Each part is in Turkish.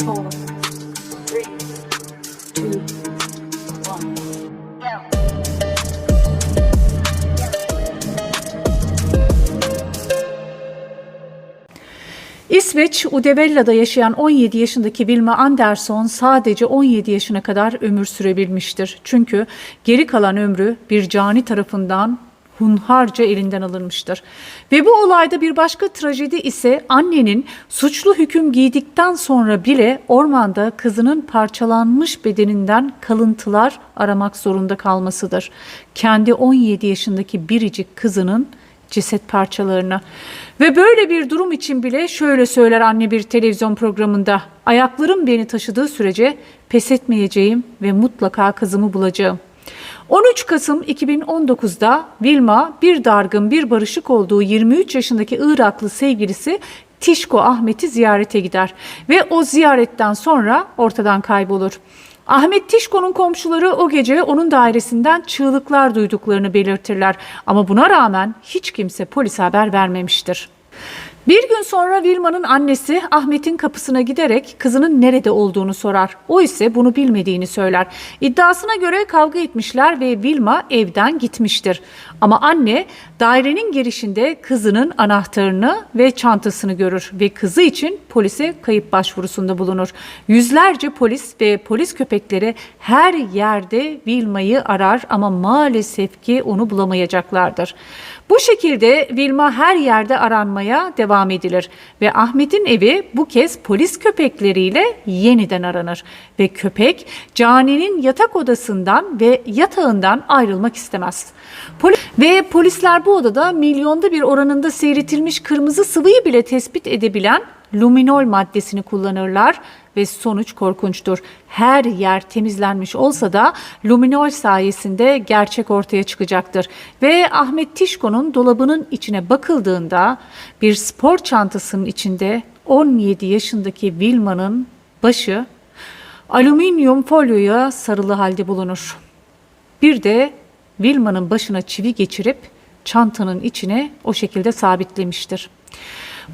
four. İsveç, Udevella'da yaşayan 17 yaşındaki Vilma Andersson sadece 17 yaşına kadar ömür sürebilmiştir. Çünkü geri kalan ömrü bir cani tarafından hunharca elinden alınmıştır. Ve bu olayda bir başka trajedi ise annenin suçlu hüküm giydikten sonra bile ormanda kızının parçalanmış bedeninden kalıntılar aramak zorunda kalmasıdır. Kendi 17 yaşındaki biricik kızının ceset parçalarına. Ve böyle bir durum için bile şöyle söyler anne bir televizyon programında. Ayaklarım beni taşıdığı sürece pes etmeyeceğim ve mutlaka kızımı bulacağım. 13 Kasım 2019'da Vilma bir dargın bir barışık olduğu 23 yaşındaki Iraklı sevgilisi Tişko Ahmet'i ziyarete gider ve o ziyaretten sonra ortadan kaybolur. Ahmet Tişko'nun komşuları o gece onun dairesinden çığlıklar duyduklarını belirtirler ama buna rağmen hiç kimse polise haber vermemiştir. Bir gün sonra Vilma'nın annesi Ahmet'in kapısına giderek kızının nerede olduğunu sorar. O ise bunu bilmediğini söyler. İddiasına göre kavga etmişler ve Vilma evden gitmiştir. Ama anne dairenin girişinde kızının anahtarını ve çantasını görür ve kızı için polise kayıp başvurusunda bulunur. Yüzlerce polis ve polis köpekleri her yerde Vilma'yı arar ama maalesef ki onu bulamayacaklardır. Bu şekilde Vilma her yerde aranmaya devam edilir ve Ahmet'in evi bu kez polis köpekleriyle yeniden aranır ve köpek caninin yatak odasından ve yatağından ayrılmak istemez. Poli- ve polisler bu odada milyonda bir oranında seyretilmiş kırmızı sıvıyı bile tespit edebilen luminol maddesini kullanırlar ve sonuç korkunçtur. Her yer temizlenmiş olsa da luminol sayesinde gerçek ortaya çıkacaktır. Ve Ahmet Tişko'nun dolabının içine bakıldığında bir spor çantasının içinde 17 yaşındaki Vilma'nın başı alüminyum folyoya sarılı halde bulunur. Bir de Vilma'nın başına çivi geçirip çantanın içine o şekilde sabitlemiştir.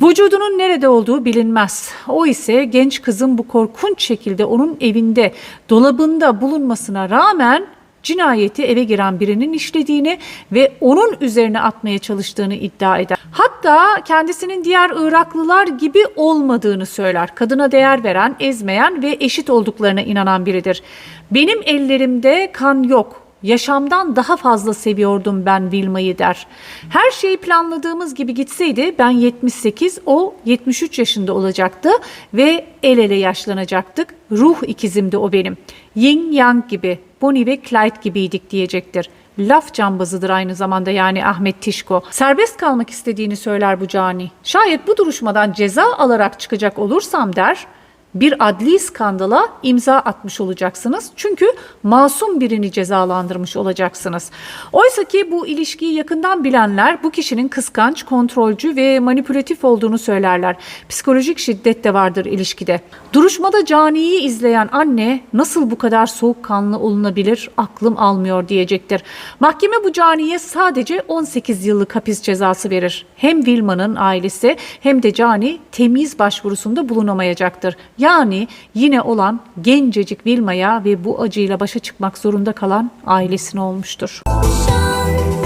Vücudunun nerede olduğu bilinmez. O ise genç kızın bu korkunç şekilde onun evinde, dolabında bulunmasına rağmen cinayeti eve giren birinin işlediğini ve onun üzerine atmaya çalıştığını iddia eder. Hatta kendisinin diğer Iraklılar gibi olmadığını söyler. Kadına değer veren, ezmeyen ve eşit olduklarına inanan biridir. Benim ellerimde kan yok. Yaşamdan daha fazla seviyordum ben Vilma'yı der. Her şey planladığımız gibi gitseydi ben 78, o 73 yaşında olacaktı ve el ele yaşlanacaktık. Ruh ikizimdi o benim. Yin Yang gibi, Bonnie ve Clyde gibiydik diyecektir. Laf cambazıdır aynı zamanda yani Ahmet Tişko. Serbest kalmak istediğini söyler bu cani. Şayet bu duruşmadan ceza alarak çıkacak olursam der, bir adli skandala imza atmış olacaksınız. Çünkü masum birini cezalandırmış olacaksınız. Oysa ki bu ilişkiyi yakından bilenler bu kişinin kıskanç, kontrolcü ve manipülatif olduğunu söylerler. Psikolojik şiddet de vardır ilişkide. Duruşmada caniyi izleyen anne nasıl bu kadar soğukkanlı olunabilir aklım almıyor diyecektir. Mahkeme bu caniye sadece 18 yıllık hapis cezası verir. Hem Vilma'nın ailesi hem de cani temiz başvurusunda bulunamayacaktır. Yani yine olan gencecik Vilma'ya ve bu acıyla başa çıkmak zorunda kalan ailesine olmuştur. Shine